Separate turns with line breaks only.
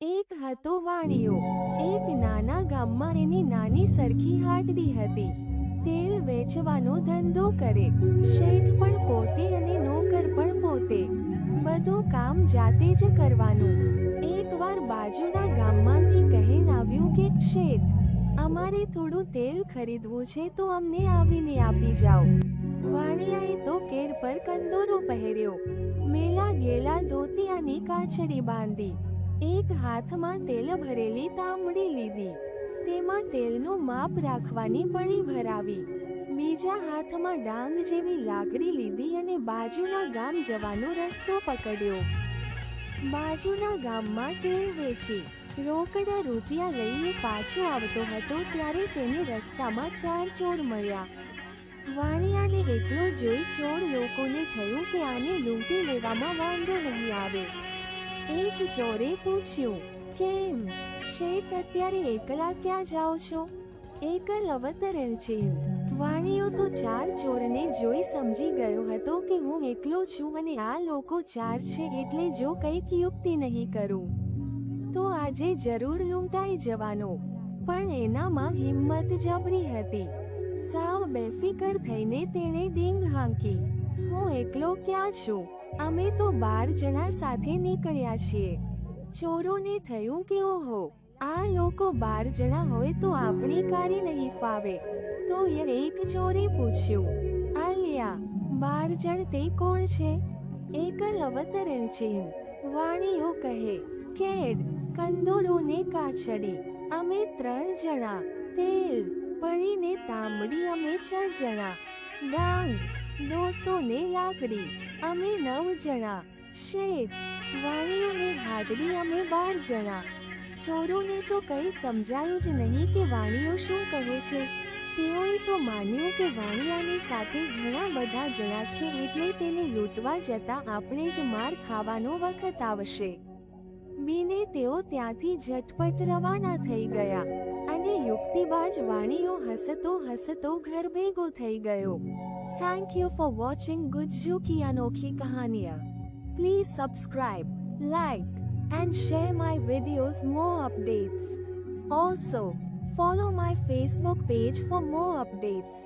એક હતો વાણિયો. એક નાના ગામમાં એની નાની સરખી હાટડી હતી. તેલ વેચવાનો ધંધો કરે. શેઠ પણ પોતે અને નોકર પણ પોતે. બધું કામ જાતે જ કરવાનું. એકવાર બાજુના ગામમાંથી કહેણ આવ્યું કે, શેઠ, અમારે થોડું તેલ ખરીદવું છે તો અમને આવીને આપી જાઓ. વાણિયાએ તો કેડ પર કંદોરો પહેર્યો. મેલા ગેલા અને કાછડી બાંધી. એક હાથમાં તેલ ભરેલી તાંબડી લીધી. તેમાં તેલનું માપ રાખવાની પડી ભરાવી. બીજા હાથમાં ડાંગ જેવી લાકડી લીધી અને બાજુના ગામ જવાનો રસ્તો પકડ્યો. બાજુના ગામમાં તેલ વેચી, રોકડા રૂપિયા લઈને પાછો આવતો હતો ત્યારે તેને રસ્તામાં ચાર ચોર મળ્યા. વાણિયાને એકલો જોઈ ચોર લોકોને થયું કે આને લૂંટી લેવામાં વાંધો નહીં આવે. એક ચોરે પૂછ્યું, કેમ? શેઠ અત્યારે એકલા ક્યાં જાઓ છો? એકલ અવતરણ છે. વાણીઓ તો ચાર ચોરને જોઈ સમજી ગયો હતો કે હું એકલો છું અને આ લોકો ચાર છે એટલે જો કંઈક યુક્તિ નહીં કરું, તો આજે જરૂર લૂંટાઈ જવાનો. પણ એનામાં હિંમત જબરી હતી. સાવ બેફિકર થઈને તેણે ડીંગ હાંકી, હું એકલો ક્યાં છું? અમે તો બાર જણા સાથે નીકળ્યા છીએ. ચોરોને થયું કે ઓહો, આ લોકો બાર જણા હોય તો આપણી કારી નહીં ફાવે. તો એ એક ચોરે પૂછ્યું, આલિયા, બાર જણ તે કોણ છે? એકલ અવતરણ છે વાણીઓ કહે, કેડ, કંદોરોને કાછડી, અમે ત્રણ જણા, તેલ પડીને તાંબડી, અમે છ જણા, ડાંગ દોસો ને લાકડી અમે નવ જણા. શેઠ વાણીઓને હાટડી અમે બાર જણા. ચોરોને તો કંઈ સમજાયું જ નહીં કે વાણીઓ શું કહે છે. તેઓએ તો માન્યું કે વાણિયાની સાથે ઘણા બધા જણા છે એટલે તેને લૂંટવા જતા આપણે જ માર ખાવાનો વખત આવશે. બીને તેઓ ત્યાંથી ઝટપટ રવાના થઈ ગયા. યુક્તિબાજ વાણીઓ હસતો હસતો ઘર ભેગો થઈ ગયો thank you for watching Gujju કી અનોખી કહાનિયા please subscribe like and share my videos more updates. Also, follow my Facebook page for more updates.